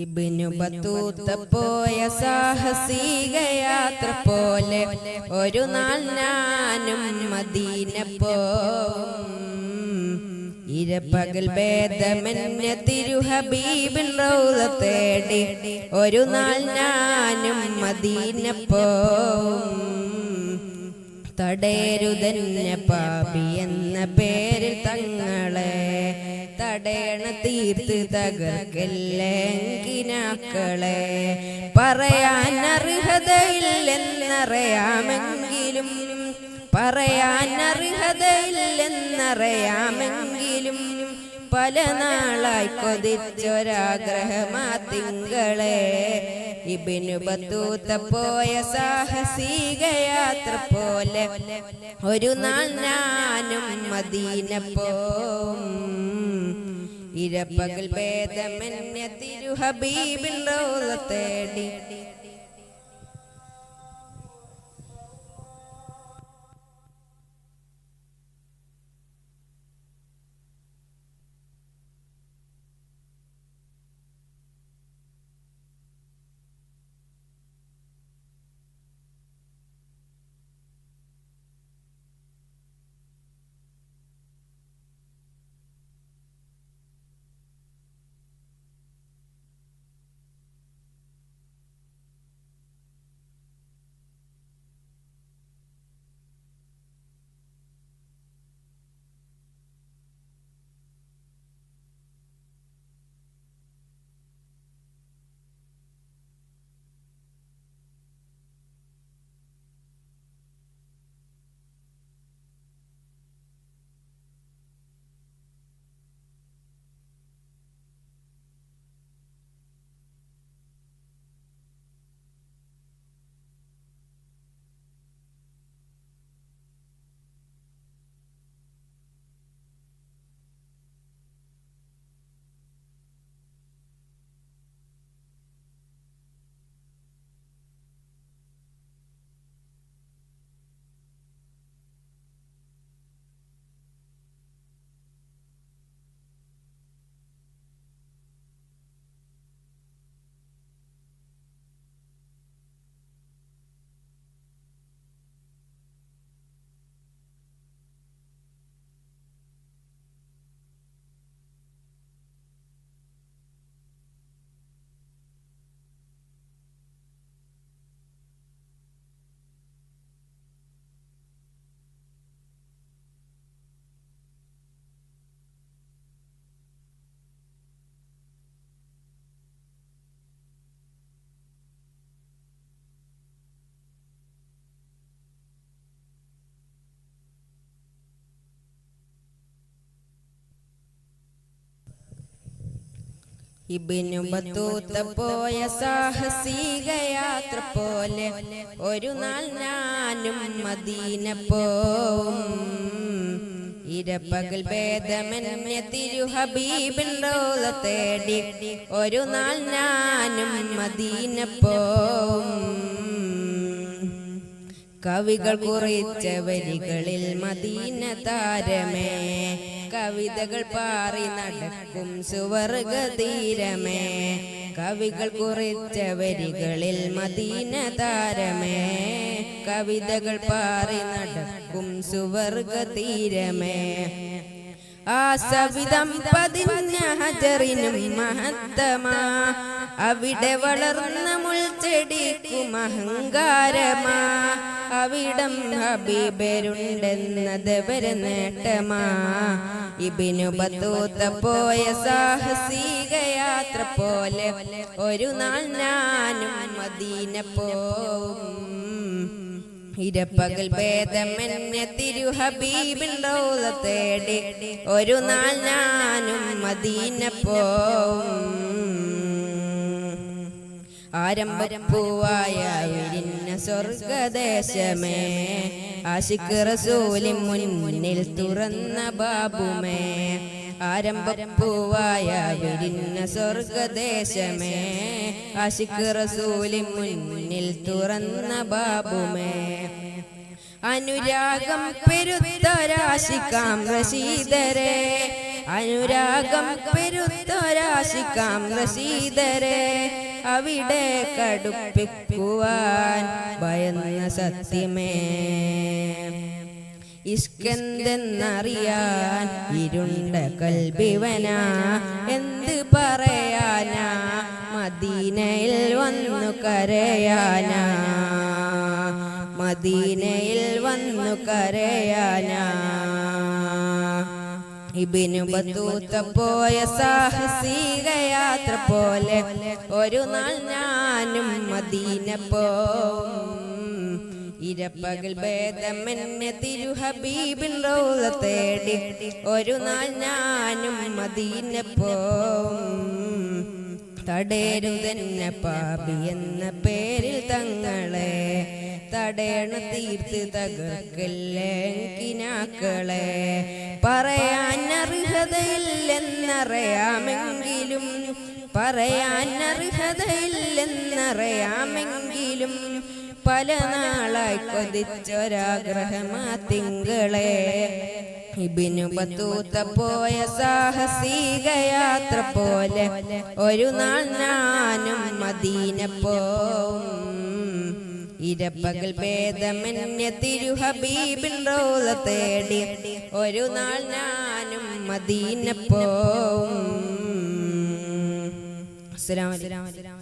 ഇബിനു Battuta പോയ സാഹസിക യാത്ര പോലെ ഒരു നാൾ ഞാനും മദീന പോ ഇരപ്പകൽ ഭേദമെന്നെ തിരുഹബീബിൻ റൗദ തേടി ഒരു നാൾ ഞാനും മദീന പോവും. തടയരുതന്നെ പാപി എന്ന പേരിൽ തങ്ങളെ തടയണ തീർത്ത് തകർക്കല്ലെങ്കിനാക്കളെ പറയാൻ അർഹതയില്ലെന്നറിയാമെങ്കിലും പറയാൻ അർഹതയില്ലെന്നറിയാമെങ്കിലും പല നാളായി കൊതിച്ചൊരാഗ്രഹമാ തിങ്കളെ. ഇബിനു ബത്തൂത്ത പോയ സാഹസിക യാത്ര പോലെ ഒരു നാൾ ഞാനും മദീന പോം ഇരപ്പകൽ ഭേദമെന്നെ തിരുഹബീബിൻ റൗദ തേടി ഇബിനു ബത്തൂത്ത പോയ സാഹസിക യാത്ര പോലെ ഒരു നാൾ ഞാനും മദീന പോവും. ഇരപ്പകൽ ഭേദമെന്നെ തിരുഹബീബിൻ റൗദ തേടി ഒരു നാൾ ഞാനും മദീന പോവും. കവികൾ കുറിച്ച വരികളിൽ മദീന താരമേ. കവിതകൾ പാറി നടക്കും സുവർഗ തീരമേ. കവികൾ കുറിച്ച വരികളിൽ മദീന താരമേ. കവിതകൾ പാറി നടക്കും സുവർഗ തീരമേ. ആ സവിധം പതിഞ്ഞ ഹജറിനും മഹത്തമാ. അവിടെ വളർന്ന മുൾച്ചെടിക്കും അഹങ്കാരമാ. അവിടം ഹബീബരുണ്ടെന്നത് വരെ നേട്ടമാ. ഇബിനു ബത്തൂത്ത പോയ സാഹസിക യാത്ര പോലെ ഒരു നാൾ ഞാനും മദീന പോവും. ഇരപ്പകൽ ഭേദമെന്നെ തിരുഹബീബിൻ റൗദ തേടി. ഒരു നാൾ ഞാനും മദീന പോവും. ആരംഭപ്പൂവായ വിരിഞ്ഞ സ്വർഗദേശമേ. ആശിക്ക് റസൂലി മുന്നിൽ തുറന്ന ബാബുമേ. ആരംഭപ്പൂവായ വിരിഞ്ഞ സ്വർഗദേശമേ. ആശിക്ക് റസൂലി മുന്നിൽ തുറന്ന ബാബുമേ. അനുരാഗം പെരുത്തൊരാശിക്കാം റശീദരെ അനുരാഗം പെരുത്തൊരാശിക്കാം റശീദരെ അവിടെ കടുപ്പിക്കുവാൻ ഭയന്ന സത്യമേ. ഇഷ്കെന്തെന്നറിയാൻ ഇരുണ്ട കൽബിവന. എന്ത് പറയാനാ? മദീനയിൽ വന്നു കരയാനാ. മദീനയിൽ വന്നു കരയാനാ. ഇബിനു ബത്തൂത്ത പോയ സാഹസിക യാത്ര പോലെ ഒരു നാൾ ഞാനും മദീന പോവും. ഇരപ്പകൽ ഭേദമെന്നെ തിരുഹബീബിൻ റോള തേടി ഒരു നാൾ ഞാനും മദീന പോവും. തടയരുതെന്നെ പാപി എന്ന പേരിൽ തങ്ങളെ. തടയണ തീർത്ത് തകർക്കല്ലേങ്കിനാക്കളെ പറയാൻ അർഹതയില്ലെന്നറിയാമെങ്കിലും പറയാൻ അർഹതയില്ലെന്നറിയാമെങ്കിലും പല നാളായി കൊതിച്ചൊരാഗ്രഹമാ തിങ്കളെ. ഇബിനു ബത്തൂത്ത പോയ സാഹസിക യാത്ര പോലെ ഒരു നാൾ ഞാനും മദീന പോവും. ഇരപ്പകൽ ഭേദമന്യ തിരു ഹബീബിൻ റോള തേടി ഒരു നാൾ ഞാനും മദീന പോവും. അസ്സലാമു അലൈക്കും.